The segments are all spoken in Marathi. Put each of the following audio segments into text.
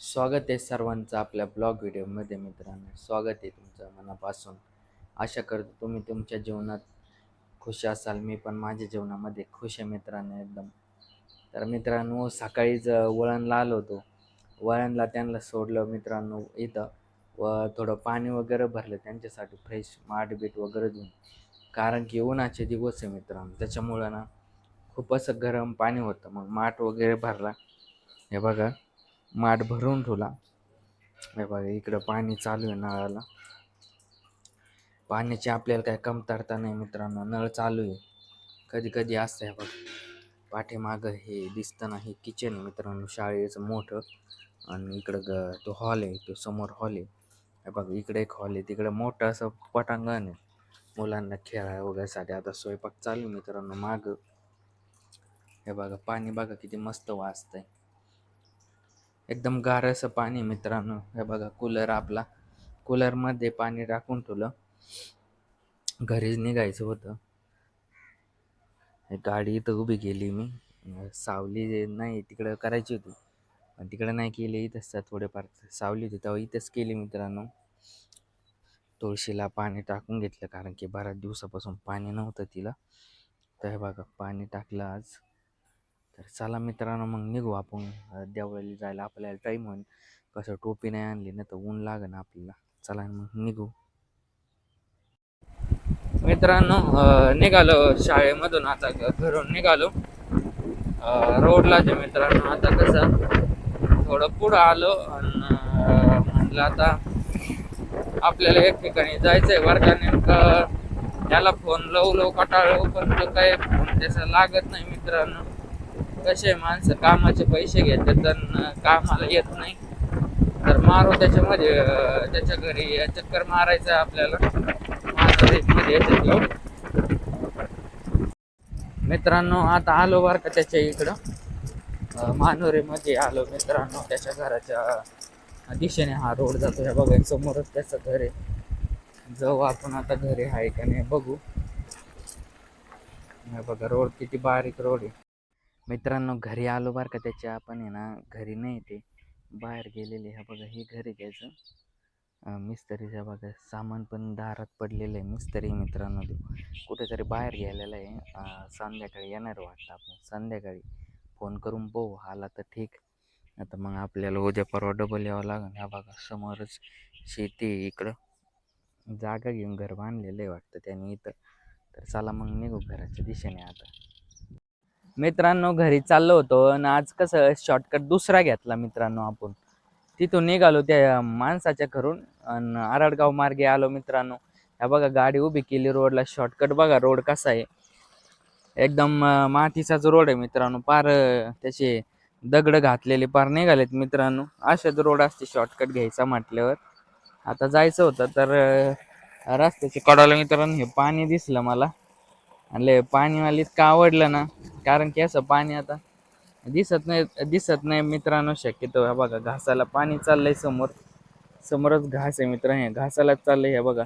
स्वागत आहे सर्वांचं आपल्या ब्लॉग व्हिडिओमध्ये मित्रांनो. स्वागत आहे तुमचं मनापासून. आशा करतो तुम्ही तुमच्या जीवनात खुश असाल. मी पण माझ्या जीवनामध्ये खुश आहे मित्रांनो एकदम. तर मित्रांनो सकाळीच वळणला आलो होतो. वळणला त्यांना सोडलं मित्रांनो इथं. व थोडं पाणी वगैरे भरलं त्यांच्यासाठी फ्रेश माठ बीट वगैरे देऊन. कारण की उन्हाचे दिवस आहे मित्रांनो. त्याच्यामुळं ना खूप असं गरम पाणी होतं. मग माठ वगैरे भरला. हे बघा. माठ भरून ठेवला. हे बघा इकडं पाणी चालू आहे नळाला. पाण्याची आपल्याला काय कमतरता नाही मित्रांनो नळ चालू आहे. कधी कधी असतं हे बघ. पाठीमागं हे दिसतं ना हे किचन आहे मित्रांनो शाळेचं मोठं. आणि इकडं ग तो हॉल आहे तो समोर हॉल आहे. हे बघ इकडे एक हॉल आहे तिकडं मोठं असं पटांगण आहे. मुलांना खेळाय वगैरेसाठी आता स्वयंपाक चालू आहे मित्रांनो मागं. हे बघा पाणी बघा किती मस्त वाचतंय एकदम गार असं पाणी मित्रांनो. हे बघा कूलर आपला. कूलरमध्ये पाणी टाकून ठेवलं. घरीच निघायचं होतं. हे गाडी इथं उभी केली मी. सावली नाही तिकडं करायची होती. पण तिकडं नाही केली इथंच थोडेफार सावली होती तेव्हा इथंच केली मित्रांनो. तुळशीला पाणी टाकून घेतलं कारण की बऱ्याच दिवसापासून पाणी नव्हतं तिला. तर हे बघा पाणी टाकलं आज. तर चला मित्रांनो मग निघू आपण. देवळाली जायला आपल्याला टाईम होईल कसं टोपी नाही आणली ना तर ऊन लागेल आपल्याला. चला मग निघू. मित्रांनो निघालो शाळेमधून आता घरून निघालो. रोडला जे मित्रांनो आता कसं थोडं पुढं आलो आणि म्हटलं आता आपल्याला एक ठिकाणी जायचंय बरं नेमकं. त्याला फोन लव लावू कटाळलो पण तो काही फोन त्याचा लागत नाही मित्रांनो. कसे माणसं कामाचे पैसे घेतात त्यांना कामाला येत नाही. तर मारू त्याच्यामध्ये त्याच्या घरी चक्कर मारायचं आहे आपल्याला मित्रांनो आता आलो बरं का त्याच्या इकडं. मानोरीमध्ये आलो मित्रांनो त्याच्या घराच्या दिशेने हा रोड जातो. हे बघा समोरच त्याचं घर आहे. जाऊ आपण आता घरी आहे का नाही बघू. हे बघा रोड किती बारीक रोड आहे. मित्रांनो घरी आलो बरं का त्याच्या. आपण आहे ना घरी नाही ते. बाहेर गेलेले ह्या बघा हे घरी घ्यायचं मिस्त्रीच्या बघा. सामान पण दारात पडलेलं आहे. मिस्त्री मित्रांनो देऊ कुठेतरी बाहेर गेलेला आहे. संध्याकाळी येणार वाटतं आपण. संध्याकाळी फोन करून पाहू. आला तर ठीक. आता मग आपल्याला उद्या परवा डबल यावं लागेल. ह्या बघा समोरच शेती इकडं. जागा घेऊन घर बांधलेलं आहे वाटतं त्याने इथं. तर चला मग निघू घराच्या दिशेने आता. मित्रांनो घरी चाललो होतो आणि आज कसं शॉर्टकट दुसरा घेतला मित्रांनो आपण. तिथून निघालो त्या माणसाच्या घरून आणि आराडगाव मार्गे आलो मित्रांनो. ह्या बघा गाडी उभी केली रोडला शॉर्टकट बघा रोड कसा आहे. एकदम मातीचाच रोड आहे मित्रांनो. पार त्याचे दगड घातलेले पार निघालेत मित्रांनो. अशाच रोड असते शॉर्टकट घ्यायचा म्हटल्यावर. आता जायचं होतं तर रस्त्याचे कडाला मित्रांनो हे पाणी दिसलं मला. आणि लय पाणी मला इतकं आवडलं ना? कारण की असं पाणी आता दिसत नाही दिसत नाही मित्रांनो शक्यतो हा बघा घासाला पाणी चाललंय समोर. समोरच घास आहे मित्रांनो हे घासालाच चाललंय हे बघा.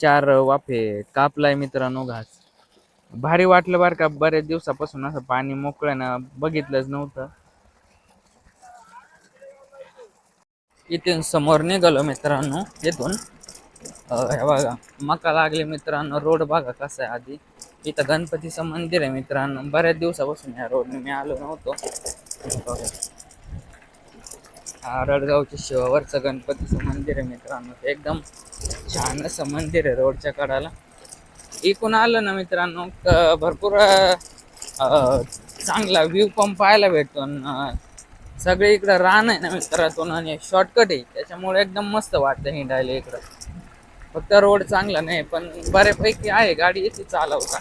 चार वाफे कापलाय मित्रांनो घास. भारी वाटलं बरं का बरेच दिवसापासून असं पाणी मोकळं ना बघितलंच नव्हतं. इथून समोर निघालो मित्रांनो इथून. बघा मका लागले मित्रांनो रोड बघा कसा आहे आधी. इथं गणपतीचं मंदिर आहे मित्रांनो. बऱ्याच दिवसापासून या रोडने मी आलो नव्हतो. हे हा शिवावरचं गणपतीचं मंदिर आहे मित्रांनो. एकदम छान असं मंदिर आहे रोडच्या कडाला. इकून आलं ना मित्रांनो भरपूर चांगला व्ह्यू पण पाहायला भेटतो. सगळे इकडं रान आहे ना मित्रातून आणि शॉर्टकट आहे. त्याच्यामुळे एकदम मस्त वाटतं हिंडायला इकडं. फक्त रोड चांगला नाही पण बऱ्यापैकी आहे गाडी येते चालवता.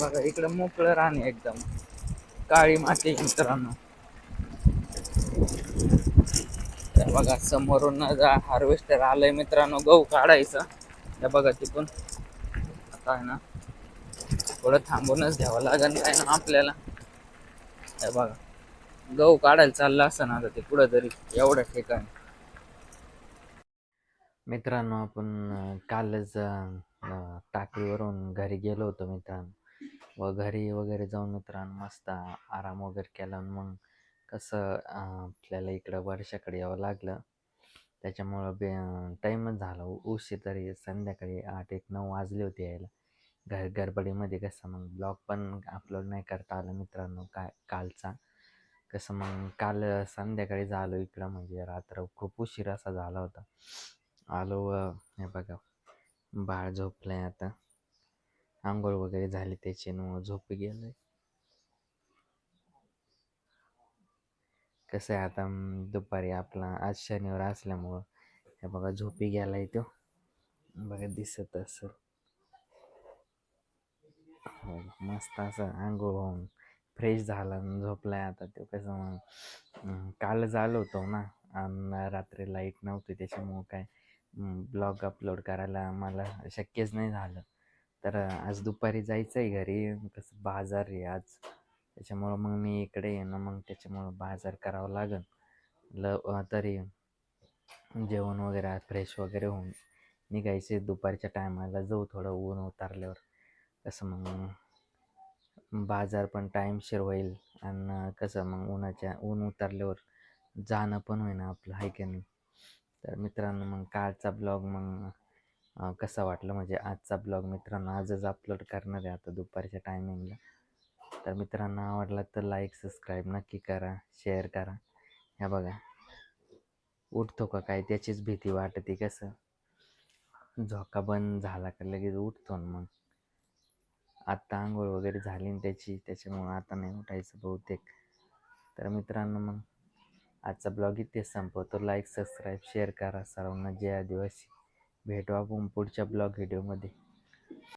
बघा इकडं मोकळं राहणे एकदम. काळी माती मित्रांनो. तर बघा समोरून जा हार्वेस्टर आलंय मित्रांनो गहू काढायचं. त्या बघा तिथून. आता आहे ना थोडं थांबूनच घ्यावं लागेल काय ना आपल्याला. हे बघा गहू काढायला चाललं असं ना आता ते कुठं तरी एवढं ठिकाणी. मित्रांनो आपण कालच अं, टाकीवरून घरी गेलो होतो मित्रांनो. व घरी वगैरे जाऊन मित्रांनो मस्त आराम वगैरे केला आणि मग कसं अं, आपल्याला इकडं वर्षाकडे यावं लागलं. त्याच्यामुळं बे टाईमच झाला. उ- उशीर तरी संध्याकाळी आठ एक नऊ वाजले होते यायला. घर गडबडीमध्ये कसं मग ब्लॉग पण अपलोड नाही करता आलं मित्रांनो काय कालचा. कसं मग काल संध्याकाळी झालो इकडं म्हणजे रात्र खूप उशीर असा झाला होता. आलो व हे बघा बाळ झोपलंय आता. आंघोळ वगैरे झाली त्याची झोप गेलं आहे गेलंय. कसं आहे आता दुपारी आपला आज शनिवार असल्यामुळं हे बघा झोपी गेलाय तो. बघा दिसत असं हो मस्त असं आंघोळ होऊन फ्रेश झाला आणि झोपलाय आता तो. कसं मग कालच आलो होतो ना आणि रात्री लाइट नव्हती त्याच्यामुळं काय ब्लॉग अपलोड करायला मला शक्यच नाही झालं. तर आज दुपारी जायचं आहे घरी. कसं बाजार आहे आज. त्याच्यामुळं मग मी इकडे आहे ना मग त्याच्यामुळं बाजार करावं लागेल ल तरी जेवण वगैरे आज फ्रेश वगैरे होऊन निघायचे दुपारच्या टायमाला जाऊ थोडं ऊन उतारल्यावर. कसं मग बाजार पण टाईमशीर होईल आणि कसं मग उन्हाच्या ऊन उतरल्यावर जाणं पण होईना आपलं आहे की नाही? तर मित्रांनो मग कालचा ब्लॉग मग कसा वाटलं? म्हणजे आजचा ब्लॉग मित्रांनो आजच अपलोड करणार आहे आता दुपारच्या टायमिंगला. तर मित्रांनो आवडला तर लाईक सबस्क्राईब नक्की करा शेअर करा. ह्या बघा उठतो का काय? त्याचीच भीती वाटते कसं? झोका बंद झाला का लगेच उठतो ना मग. आत्ता आंघोळ वगैरे झाली ना त्याची त्याच्यामुळं आता नाही उठायचं बहुतेक. तर मित्रांनो मग आजचा ब्लॉग इथेच संपवतो लाईक सबस्क्राईब शेअर करा. सर्वांना जय आदिवासी. भेटू आपण पुढच्या ब्लॉग व्हिडिओमध्ये